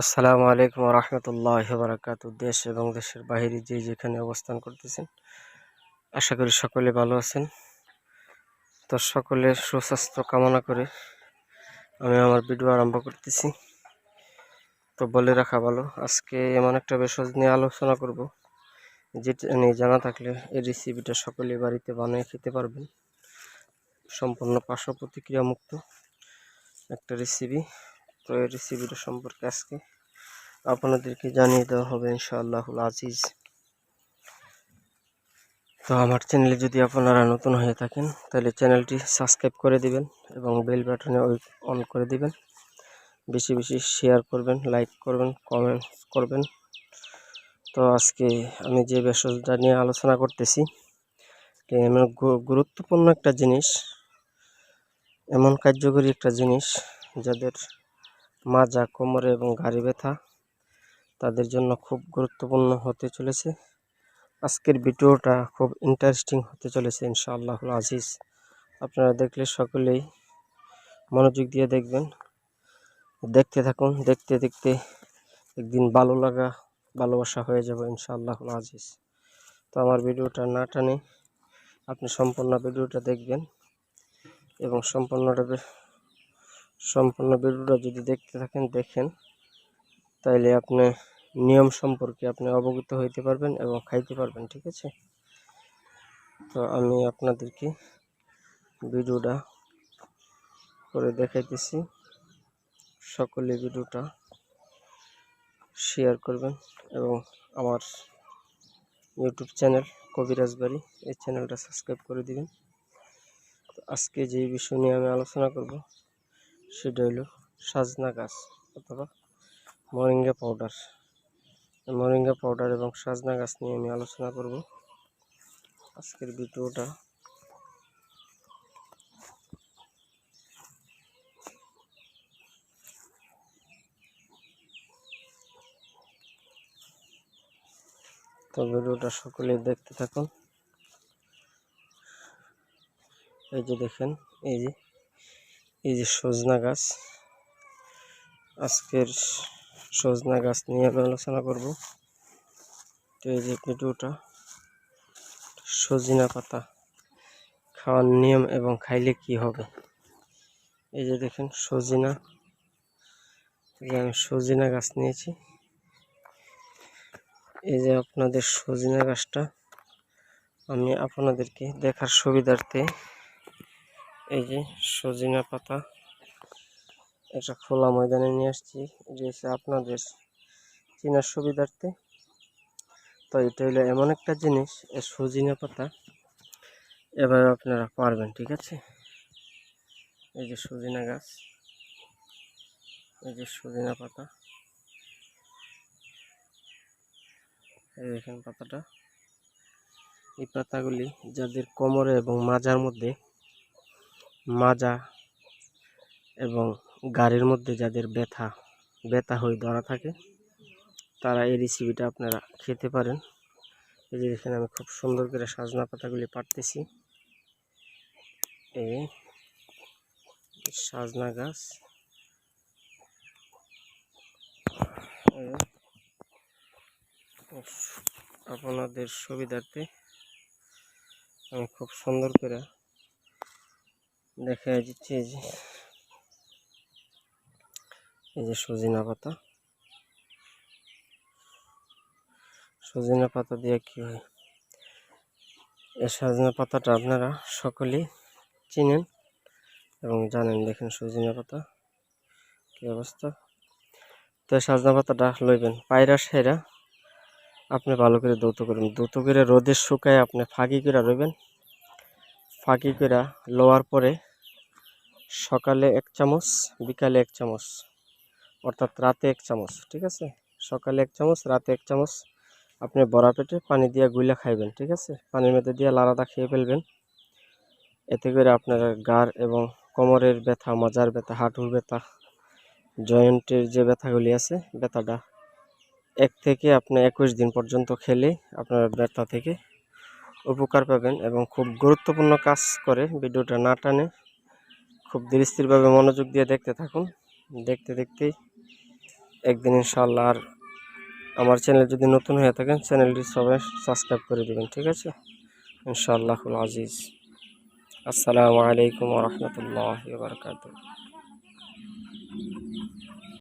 আসসালামু আলাইকুম রহমতুল্লাহ বারাকাত দেশ এবং দেশের বাহিরে যে যেখানে অবস্থান করতেছেন, আশা করি সকলে ভালো আছেন। তো সকলের সুস্বাস্থ্য কামনা করে আমি আমার ভিডিও আরম্ভ করতেছি। তো বলে রাখা ভালো, আজকে এমন একটা বিষয় নিয়ে আলোচনা করব, যেটা নিয়ে জানা থাকলে এই রেসিপিটা সকলে বাড়িতে বানিয়ে খেতে পারবেন। সম্পূর্ণ পার্শ্ব প্রতিক্রিয়া মুক্ত একটা রেসিপি এই রেসিপিটা সম্পর্কে আজকে আপনাদেরকে জানিয়ে দেওয়া হবে ইনশাআল্লাহুল আজিজ। তো আমার চ্যানেলে যদি আপনারা নতুন হয়ে থাকেন, তাহলে চ্যানেলটি সাবস্ক্রাইব করে দিবেন এবং বেল বাটনে অন করে দিবেন। বেশি বেশি শেয়ার করবেন লাইক করবেন কমেন্ট করবেন। তো আজকে আমি যে বিষয়টা নিয়ে আলোচনা করতেছি এমন গুরুত্বপূর্ণ একটা জিনিস, এমন কার্যকরী একটা জিনিস যাদের মাজা কোমরে এবং গাড়ি ব্যথা, তাদের জন্য খুব গুরুত্বপূর্ণ হতে চলেছে। আজকের ভিডিওটা খুব ইন্টারেস্টিং হতে চলেছে ইনশাআল্লাহ আজিজ। আপনারা দেখলে সকলেই মনোযোগ দিয়ে দেখবেন। দেখতে থাকুন, দেখতে দেখতে একদিন ভালো লাগা, ভালোবাসা হয়ে যাবে ইনশাআল্লাহ আজিজ। তো আমার ভিডিওটা না টানে আপনি সম্পূর্ণ ভিডিওটা দেখবেন এবং সম্পূর্ণটা সম্পূর্ণ ভিডিওটা যদি দেখতে থাকেন, দেখেন, তাইলে আপনি নিয়ম সম্পর্কে আপনি অবগত হইতে পারবেন এবং খাইতে পারবেন, ঠিক আছে? তো আমি আপনাদেরকে ভিডিওটা করে দেখাইতেছি। সকলে ভিডিওটা শেয়ার করবেন এবং আমার ইউটিউব চ্যানেল কবিরাজ বাড়ি, এই চ্যানেলটা সাবস্ক্রাইব করে দিবেন। আজকে যে বিষয় নিয়ে আমি আলোচনা করব সেটা হলো সাজনা গাছ অথবা মরিঙ্গা পাউডার। মরিঙ্গা পাউডার এবং সাজনা গাছ নিয়ে আমি আলোচনা করব। আজকের ভিডিওটা তো ভিডিওটা সকলে দেখতে থাকুন। এই যে দেখেন, এই যে এই যে সজনা গাছ। আজকের সজনা গাছ নিয়ে আমি আলোচনা করব। তো এই যে ভিডিওটা, সজিনা পাতা খাওয়ার নিয়ম এবং খাইলে কি হবে? এই যে দেখেন সজিনা আমি সজিনা গাছ নিয়েছি। এই যে আপনাদের সজিনা গাছটা, আমি আপনাদেরকে দেখার সুবিধার্থে এই যে সজিনা পাতা। এটা খোলা ময়দানে নিয়ে আসছি, যে আপনাদের চেনার সুবিধার্থে। তো এটা হলো এমন একটা জিনিস, এ সজিনা পাতা। এবার আপনারা পারবেন, ঠিক আছে? এই যে সজিনা গাছ, এই যে সজিনা পাতা। এই দেখেন পাতাটা। এই পাতাগুলি যাদের কোমরে এবং মাজার মধ্যে মাজা এবং গাড়ির মধ্যে যাদের ব্যথা ব্যথা হয়ে ধরা থাকে, তারা এই রেসিপিটা আপনারা খেতে পারেন। এই যে দেখেন আমি খুব সুন্দর করে সাজনা পাতাগুলি পারতেছি এই সাজনা গাছ। আপনাদের সুবিধার্থে আমি খুব সুন্দর করে দেখা এই যে এই যে সজিনা পাতা। সজিনা পাতা দিয়ে কি হয়? এই সজিনা পাতাটা আপনারা সকলেই চিনেন এবং জানেন, দেখেন সজিনা পাতা কি অবস্থা। তো এই সজনা পাতাটা লইবেন, পায়রা সেরা। আপনি ভালো করে দৌত করবেন দৌত করে রোদে শুকায় আপনি ফাঁকি করে রইবেন। ফাঁকি করে লোয়ার পরে সকালে এক চামচ, বিকালে এক চামচ, অর্থাৎ রাতে এক চামচ, ঠিক আছে? সকালে এক চামচ, রাতে এক চামচ। আপনি বড়া পেটে পানি দিয়ে গুইলা খাইবেন, ঠিক আছে? পানির মধ্যে দিয়ে লাড়াদা খেয়ে ফেলবেন। এতে করে আপনার গার এবং কোমরের ব্যথা, মাজার ব্যথা, হাঁটুর ব্যথা, জয়েন্টের যে ব্যথাগুলি আছে, ব্যথাটা এক থেকে আপনি একুশ দিন পর্যন্ত খেলে আপনার ব্যথা থেকে উপকার পাবেন এবং খুব গুরুত্বপূর্ণ কাজ করে, ভিডিওটা না টানে। খুব ধীরস্থিরভাবে মনোযোগ দিয়ে দেখতে থাকুন। দেখতে দেখতেই একদিন ইনশাল্লাহ আর আমার চ্যানেল যদি নতুন হয়ে থাকেন, চ্যানেলটি সবাই সাবস্ক্রাইব করে দেবেন, ঠিক আছে? ইনশাআল্লাহুল আজিজ। আসসালামু আলাইকুম রহমতুল্লাহ বারকাত